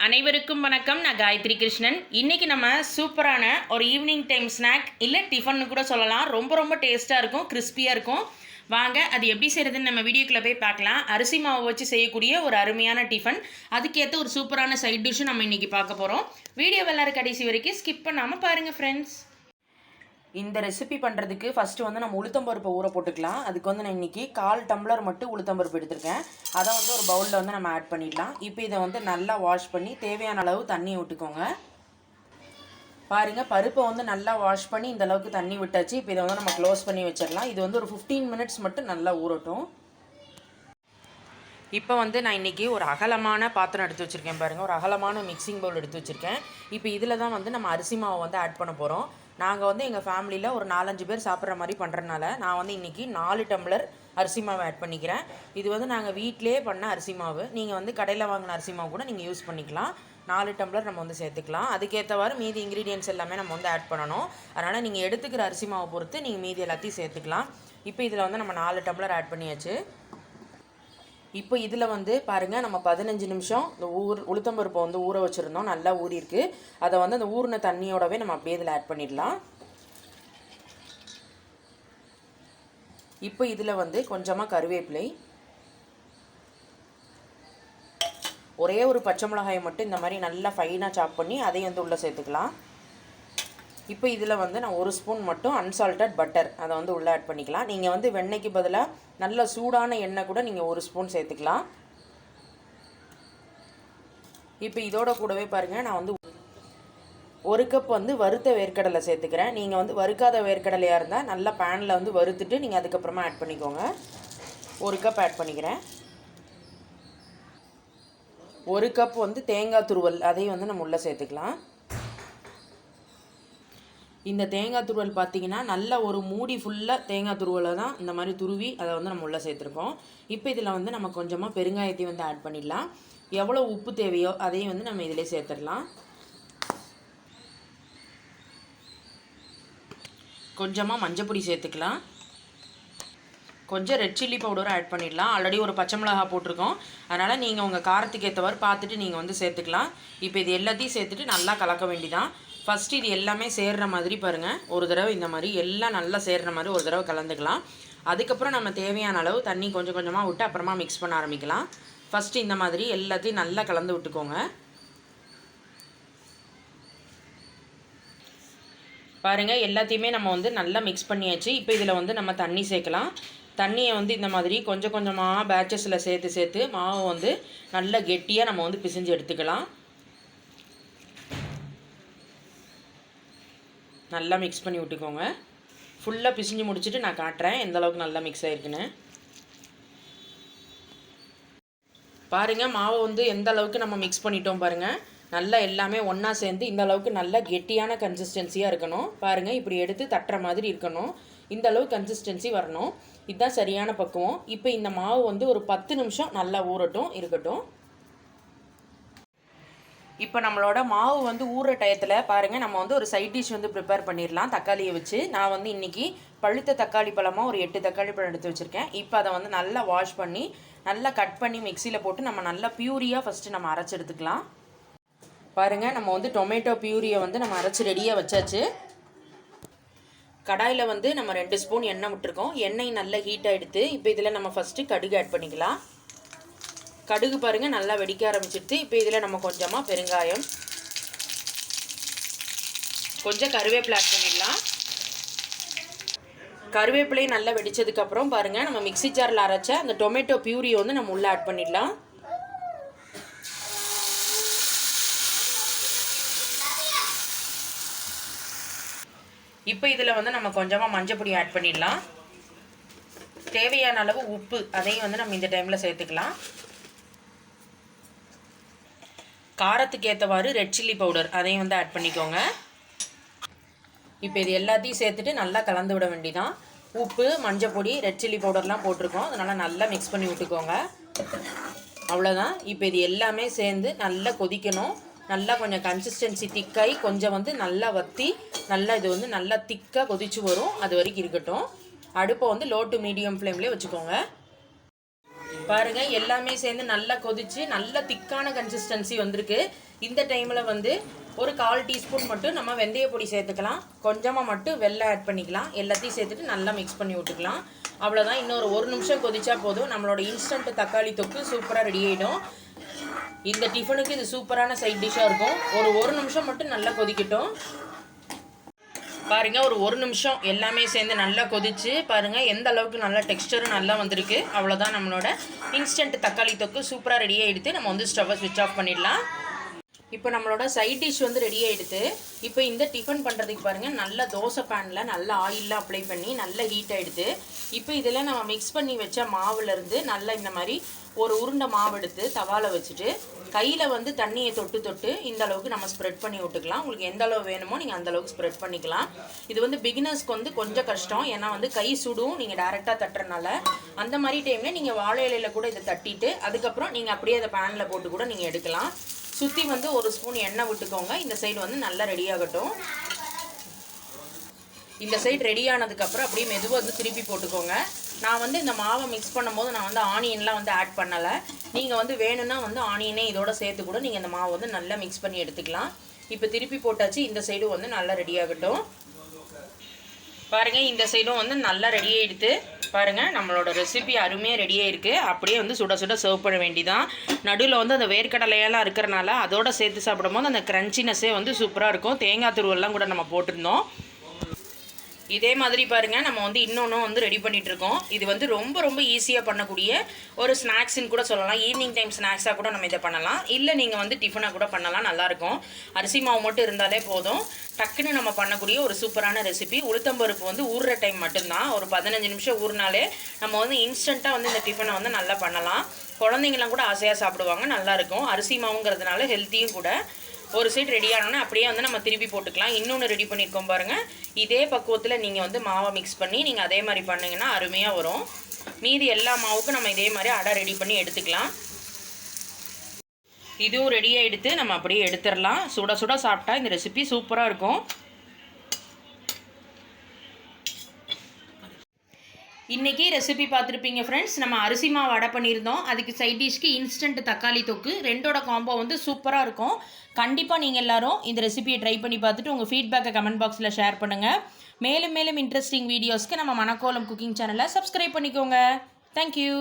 அனைவருக்கும் வணக்கம். நான் காயத்ரி கிருஷ்ணன். இன்றைக்கி நம்ம சூப்பரான ஒரு ஈவினிங் டைம் ஸ்நாக் இல்லை டிஃபன்னு கூட சொல்லலாம். ரொம்ப ரொம்ப டேஸ்ட்டாக இருக்கும் கிறிஸ்பியாக இருக்கும். வாங்க அது எப்படி செய்கிறதுன்னு நம்ம வீடியோக்குள்ளே போய் பார்க்கலாம். அரிசி மாவு வச்சு செய்யக்கூடிய ஒரு அருமையான டிஃபன் அதுக்கேற்ற ஒரு சூப்பரான சைட் டிஷ்ஷும் நம்ம இன்றைக்கி பார்க்க போகிறோம் வீடியோ எல்லாரும் கடைசி வரைக்கும் ஸ்கிப் பண்ணாமல் பாருங்கள் ஃப்ரெண்ட்ஸ் இந்த ரெசிபி பண்ணுறதுக்கு ஃபஸ்ட்டு வந்து நம்ம உளுத்தம்பருப்பை ஊற போட்டுக்கலாம். அதுக்கு வந்து நான் இன்றைக்கி கால் டம்ளர் மட்டும் உளுத்தம்பருப்பு எடுத்திருக்கேன். அதை வந்து ஒரு பவுலில் வந்து நம்ம ஆட் பண்ணிடலாம். இப்போ இதை வந்து நல்லா வாஷ் பண்ணி தேவையான அளவு தண்ணியை விட்டுக்கோங்க பாருங்கள் பருப்பை வந்து நல்லா வாஷ் பண்ணி இந்த அளவுக்கு தண்ணி விட்டாச்சு. இப்போ இதை வந்து நம்ம க்ளோஸ் பண்ணி வச்சிடலாம். இது வந்து ஒரு ஃபிஃப்டீன் மினிட்ஸ் மட்டும் நல்லா ஊறட்டும். இப்போ வந்து நான் இன்றைக்கி ஒரு அகலமான பாத்திரம் எடுத்து வச்சுருக்கேன் பாருங்கள் ஒரு அகலமான மிக்சிங் பவுல் எடுத்து வச்சுருக்கேன். இப்போ இதில் தான் வந்து நம்ம அரிசி மாவை வந்து ஆட் பண்ண போகிறோம் நாங்கள் வந்து எங்கள் ஃபேமிலியில் ஒரு நாலஞ்சு பேர் சாப்பிட்ற மாதிரி பண்ணுறதுனால நான் வந்து இன்றைக்கி நாலு டம்ளர் அரிசி மாவு ஆட் பண்ணிக்கிறேன். இது வந்து நாங்கள் வீட்டிலே பண்ண அரிசி மாவு. நீங்கள் வந்து கடையில் வாங்கின அரிசி மாவு கூட நீங்கள் யூஸ் பண்ணிக்கலாம். நாலு டம்ளர் நம்ம வந்து சேர்த்துக்கலாம். அதுக்கேற்றவாறு மீதி இன்க்ரீடியன்ஸ் எல்லாமே நம்ம வந்து ஆட் பண்ணணும். அதனால் நீங்கள் எடுத்துக்கிற அரிசி மாவை பொறுத்து நீங்கள் மீதி எல்லாத்தையும் சேர்த்துக்கலாம். இப்போ இதில் வந்து நம்ம நாலு டம்ளர் ஆட் பண்ணியாச்சு. இப்போ இதில் வந்து பாருங்கள் நம்ம பதினஞ்சு நிமிஷம் இந்த ஊர் உளுத்தம்பருப்பை வந்து ஊற வச்சுருந்தோம். நல்லா ஊறியிருக்கு. அதை வந்து அந்த ஊறின தண்ணியோடவே நம்ம அப்படியே இதில் ஆட் பண்ணிடலாம். இப்போ இதில் வந்து கொஞ்சமாக கருவேப்பிலை. ஒரே ஒரு பச்சை மிளகாயை மட்டும் இந்த மாதிரி நல்லா ஃபைனாக சாப் பண்ணி அதையும் வந்து உள்ளே சேர்த்துக்கலாம். இப்போ இதில் வந்து நான் ஒரு ஸ்பூன் மட்டும் அன்சால்டட் பட்டர் அதை வந்து உள்ளே ஆட் பண்ணிக்கலாம். நீங்கள் வந்து வெண்ணெய்க்கு பதிலாக நல்ல சூடான எண்ணெய் கூட நீங்கள் ஒரு ஸ்பூன் சேர்த்துக்கலாம். இப்போ இதோட கூடவே பாருங்கள் நான் வந்து ஒரு கப் வந்து வறுத்த வேர்க்கடலை சேர்த்துக்கிறேன். நீங்கள் வந்து வறுக்காத வேர்க்கடலையாக இருந்தால் நல்லா பேனில் வந்து வறுத்துட்டு நீங்கள் அதுக்கப்புறமா ஆட் பண்ணிக்கோங்க. ஒரு கப் ஆட் பண்ணிக்கிறேன். ஒரு கப் வந்து தேங்காய் துருவல் அதையும் வந்து நம்ம உள்ளே சேர்த்துக்கலாம். இந்த தேங்காய் துருவல் பார்த்தீங்கன்னா நல்ல ஒரு மூடி ஃபுல்லாக தேங்காய் துருவலை தான் இந்த மாதிரி துருவி அதை வந்து நம்ம உள்ளே சேர்த்துருக்கோம். இப்போ இதில் வந்து நம்ம கொஞ்சமாக பெருங்காயத்தையும் வந்து ஆட் பண்ணிடலாம். எவ்வளோ உப்பு தேவையோ அதையும் வந்து நம்ம இதிலே சேர்த்துடலாம். கொஞ்சமாக மஞ்சப்பொடி சேர்த்துக்கலாம். கொஞ்சம் ரெட் சில்லி பவுடரும் ஆட் பண்ணிடலாம். ஆல்ரெடி ஒரு பச்சை மிளகா போட்டிருக்கோம். அதனால் நீங்கள் உங்கள் காரத்துக்கு ஏற்றவாறு பார்த்துட்டு நீங்கள் வந்து சேர்த்துக்கலாம். இப்போ இது எல்லாத்தையும் சேர்த்துட்டு நல்லா கலக்க வேண்டிதான். ஃபஸ்ட்டு இது எல்லாமே சேர்கிற மாதிரி பாருங்கள் ஒரு தடவை இந்த மாதிரி எல்லாம் நல்லா சேர்கிற மாதிரி ஒரு தடவை கலந்துக்கலாம். அதுக்கப்புறம் நம்ம தேவையான அளவு தண்ணி கொஞ்சம் கொஞ்சமாக விட்டு அப்புறமா மிக்ஸ் பண்ண ஆரம்பிக்கலாம். ஃபஸ்ட்டு இந்த மாதிரி எல்லாத்தையும் நல்லா கலந்து விட்டுக்கோங்க. பாருங்கள் எல்லாத்தையுமே நம்ம வந்து நல்லா மிக்ஸ் பண்ணியாச்சு. இப்போ இதில் வந்து நம்ம தண்ணி சேர்க்கலாம். தண்ணியை வந்து இந்த மாதிரி கொஞ்சம் கொஞ்சமாக பேட்சஸில் சேர்த்து சேர்த்து மாவு வந்து நல்லா கெட்டியாக நம்ம வந்து பிசைஞ்சு எடுத்துக்கலாம். நல்லா மிக்ஸ் பண்ணி விட்டுக்கோங்க. ஃபுல்லாக பிசிஞ்சு முடிச்சுட்டு நான் காட்டுறேன் எந்த அளவுக்கு நல்லா மிக்ஸ் ஆகிருக்குன்னு பாருங்கள் மாவை வந்து எந்த அளவுக்கு நம்ம மிக்ஸ் பண்ணிட்டோம் பாருங்கள் நல்லா எல்லாமே ஒன்றா சேர்ந்து இந்த அளவுக்கு நல்லா கெட்டியான கன்சிஸ்டன்சியாக இருக்கணும். பாருங்கள் இப்படி எடுத்து தட்டுற மாதிரி இருக்கணும். இந்த அளவு கன்சிஸ்டன்சி வரணும். இதுதான் சரியான பக்குவம். இப்போ இந்த மாவு வந்து ஒரு பத்து நிமிஷம் நல்லா ஊறட்டும் இருக்கட்டும். இப்போ நம்மளோட மாவு வந்து ஊற டயத்தில் பாருங்கள் நம்ம வந்து ஒரு சைட் டிஷ் வந்து ப்ரிப்பேர் பண்ணிடலாம் தக்காளியை வச்சு நான் வந்து இன்றைக்கி பழுத்த தக்காளி பழமாக ஒரு எட்டு தக்காளி பழம் எடுத்து வச்சுருக்கேன். இப்போ அதை வந்து நல்லா வாஷ் பண்ணி நல்லா கட் பண்ணி மிக்சியில் போட்டு நம்ம நல்லா பியூரியாக ஃபஸ்ட்டு நம்ம அரைச்சி எடுத்துக்கலாம். பாருங்கள் நம்ம வந்து டொமேட்டோ பியூரியை வந்து நம்ம அரைச்சி ரெடியாக வச்சாச்சு. கடாயில் வந்து நம்ம ரெண்டு ஸ்பூன் எண்ணெய் விட்டுருக்கோம். எண்ணெய் நல்லா ஹீட் ஆகிடுது இப்போ இதில் நம்ம ஃபஸ்ட்டு கடுகு ஆட் பண்ணிக்கலாம். கடுகு பாருங்கள் நல்லா வெடிக்க ஆரம்பிச்சிடுது இப்போ இதில் நம்ம கொஞ்சமாக பெருங்காயம் கொஞ்சம் கருவேப்பிலை ஆட் பண்ணிடலாம். கருவேப்பிலையை நல்லா வெடித்ததுக்கப்புறம் பாருங்கள் நம்ம மிக்சி ஜாரில் அரைச்ச அந்த டொமேட்டோ பியூரியை வந்து நம்ம உள்ளே ஆட் பண்ணிடலாம். இப்போ இதில் வந்து நம்ம கொஞ்சமாக மஞ்சப்பொடி ஆட் பண்ணிடலாம். தேவையான அளவு உப்பு அதையும் வந்து நம்ம இந்த டைமில் சேர்த்துக்கலாம். காரத்துக்கு ஏற்றவாறு ரெட் சில்லி பவுடர் அதையும் வந்து ஆட் பண்ணிக்கோங்க. இப்போ இது எல்லாத்தையும் சேர்த்துட்டு நல்லா கலந்து விட வேண்டிதான். உப்பு மஞ்சப்பொடி ரெட் சில்லி பவுடர்லாம் போட்டிருக்கோம். அதனால் நல்லா மிக்ஸ் பண்ணி விட்டுக்கோங்க. அவ்வளோதான் இப்போ இது எல்லாமே சேர்ந்து நல்லா கொதிக்கணும். நல்லா கொஞ்சம் கன்சிஸ்டன்சி திக்காகி கொஞ்சம் வந்து நல்லா வற்றி நல்லா இது வந்து நல்லா திக்காக கொதிச்சு வரும். அது வரைக்கும் இருக்கட்டும். அடுப்பை வந்து லோ டு மீடியம் ஃப்ளேம்லேயே வச்சுக்கோங்க. பாருங்கள் எல்லாமே சேர்ந்து நல்லா கொதிச்சு நல்ல திக்கான கன்சிஸ்டன்சி வந்திருக்கு. இந்த டைமில் வந்து ஒரு கால் டீஸ்பூன் மட்டும் நம்ம வெந்தய பொடி சேர்த்துக்கலாம். கொஞ்சமாக மட்டும் வெள்ளை ஆட் பண்ணிக்கலாம். எல்லாத்தையும் சேர்த்துட்டு நல்லா மிக்ஸ் பண்ணி விட்டுக்கலாம். அவ்வளோதான் இன்னொரு ஒரு நிமிஷம் கொதிச்சா போதும். நம்மளோட இன்ஸ்டன்ட் தக்காளி தொக்கு சூப்பராக ரெடி ஆகிடும் இந்த டிஃபனுக்கு இது சூப்பரான சைட் டிஷ்ஷாக இருக்கும். ஒரு ஒரு நிமிஷம் மட்டும் நல்லா கொதிக்கட்டும். பாருங்க ஒரு ஒரு நிமிஷம் எல்லாமே சேர்ந்து நல்லா கொதிச்சு பாருங்க எந்த அளவுக்கு நல்ல டெக்ஸ்டரும் நல்லா வந்திருக்கு அவ்வளோதான் நம்மளோட இன்ஸ்டன்ட் தக்காளி தொக்கு சூப்பராக ரெடி ஆகிடுத்து நம்ம வந்து ஸ்டவ்வை ஸ்விட்ச் ஆஃப் பண்ணிடலாம். இப்போ நம்மளோட சைட் டிஷ் வந்து ரெடி ஆகிடுது இப்போ இந்த டிஃபன் பண்ணுறதுக்கு பாருங்கள் நல்ல தோசை பேனில் நல்ல ஆயிலெலாம் அப்ளை பண்ணி நல்ல ஹீட் ஆகிடுது இப்போ இதில் நம்ம மிக்ஸ் பண்ணி வச்ச மாவுலேருந்து நல்லா இந்த மாதிரி ஒரு உருண்டை மாவு எடுத்து தவாலை வச்சுட்டு கையில் வந்து தண்ணியை தொட்டு தொட்டு இந்த அளவுக்கு நம்ம ஸ்ப்ரெட் பண்ணி விட்டுக்கலாம். உங்களுக்கு எந்த அளவு வேணுமோ நீங்கள் அந்த அளவுக்கு ஸ்ப்ரெட் பண்ணிக்கலாம். இது வந்து பிகினர்ஸ்க்கு வந்து கொஞ்சம் கஷ்டம். ஏன்னா வந்து கை சுடும் நீங்கள் டேரெக்டாக தட்டுறனால அந்த மாதிரி டைமில் நீங்கள் வாழை இலையில கூட இதை தட்டிட்டு அதுக்கப்புறம் நீங்கள் அப்படியே அதை பேனில் போட்டு கூட நீங்கள் எடுக்கலாம். சுற்றி வந்து ஒரு ஸ்பூன் எண்ணெய் விட்டுக்கோங்க. இந்த சைடு வந்து நல்லா ரெடி ஆகட்டும். இந்த சைடு ரெடி ஆனதுக்கப்புறம் அப்படியே மெதுவாக வந்து திருப்பி போட்டுக்கோங்க. நான் வந்து இந்த மாவை மிக்ஸ் பண்ணும்போது நான் வந்து ஆனியன்லாம் வந்து ஆட் பண்ணலை. நீங்கள் வந்து வேணும்னா வந்து ஆனியனே இதோட சேர்த்து கூட நீங்கள் இந்த மாவை வந்து நல்லா மிக்ஸ் பண்ணி எடுத்துக்கலாம். இப்போ திருப்பி போட்டாச்சு இந்த சைடும் வந்து நல்லா ரெடி ஆகட்டும். பாருங்கள் இந்த சைடும் வந்து நல்லா ரெடி ஆகிடுது பாருங்கள் நம்மளோட ரெசிபி அருமையாக ரெடியாக இருக்குது அப்படியே வந்து சுட சுட சர்வ் பண்ண வேண்டிதான். நடுவில் வந்து அந்த வேர்க்கடலையெல்லாம் இருக்கிறனால அதோட சேர்த்து சாப்பிடும்போது அந்த க்ரன்ச்சினஸ்ஸே வந்து சூப்பராக இருக்கும். தேங்காய் துருவெல்லாம் கூட நம்ம போட்டிருந்தோம். இதே மாதிரி பாருங்கள் நம்ம வந்து இன்னொன்றும் வந்து ரெடி பண்ணிகிட்ருக்கோம் இது வந்து ரொம்ப ரொம்ப ஈஸியாக பண்ணக்கூடிய ஒரு ஸ்நாக்ஸுன்னு கூட சொல்லலாம். ஈவினிங் டைம் ஸ்நாக்ஸாக கூட நம்ம இதை பண்ணலாம். இல்லை நீங்கள் வந்து டிஃபனாக கூட பண்ணலாம். நல்லாயிருக்கும் அரிசி மாவு மட்டும் இருந்தாலே போதும். டக்குன்னு நம்ம பண்ணக்கூடிய ஒரு சூப்பரான ரெசிபி உளுத்தம்பருப்பு வந்து ஊறுற டைம் மட்டும்தான். ஒரு பதினஞ்சு நிமிஷம் ஊறினாலே நம்ம வந்து இன்ஸ்டண்ட்டாக வந்து இந்த டிஃபனை வந்து நல்லா பண்ணலாம். குழந்தைங்களாம் கூட ஆசையாக சாப்பிடுவாங்க. நல்லாயிருக்கும் அரிசி மாவுங்கிறதுனால ஹெல்த்தியும் கூட. ஒரு சைடு ரெடி ஆனோன்னா அப்படியே வந்து நம்ம திருப்பி போட்டுக்கலாம். இன்னொன்று ரெடி பண்ணியிருக்கோம் பாருங்கள் இதே பக்குவத்தில் நீங்கள் வந்து மாவை மிக்ஸ் பண்ணி நீங்கள் அதே மாதிரி பண்ணிங்கன்னா அருமையாக வரும். மீதி எல்லா மாவுக்கும் நம்ம இதே மாதிரி அடை ரெடி பண்ணி எடுத்துக்கலாம். இதுவும் ரெடியாக எடுத்து நம்ம அப்படியே எடுத்துடலாம். சுட சுட சாப்பிட்டா இந்த ரெசிபி சூப்பராக இருக்கும். இன்றைக்கி ரெசிபி பார்த்துருப்பீங்க ஃப்ரெண்ட்ஸ் நம்ம அரிசி மாவு அடை பண்ணியிருந்தோம். அதுக்கு சைட் டிஷ்க்கு இன்ஸ்டன்ட் தக்காளி தொக்கு. ரெண்டோட காம்போ வந்து சூப்பராக இருக்கும். கண்டிப்பாக நீங்கள் எல்லாரும் இந்த ரெசிபியை ட்ரை பண்ணி பார்த்துட்டு உங்கள் ஃபீட்பேக்கை கமெண்ட் பாக்ஸில் ஷேர் பண்ணுங்கள் மேலும் மேலும் இன்ட்ரெஸ்டிங் வீடியோஸ்க்கு நம்ம மணக்கோலம் குக்கிங் சேனலை சப்ஸ்கிரைப் பண்ணிக்கோங்க. Thank you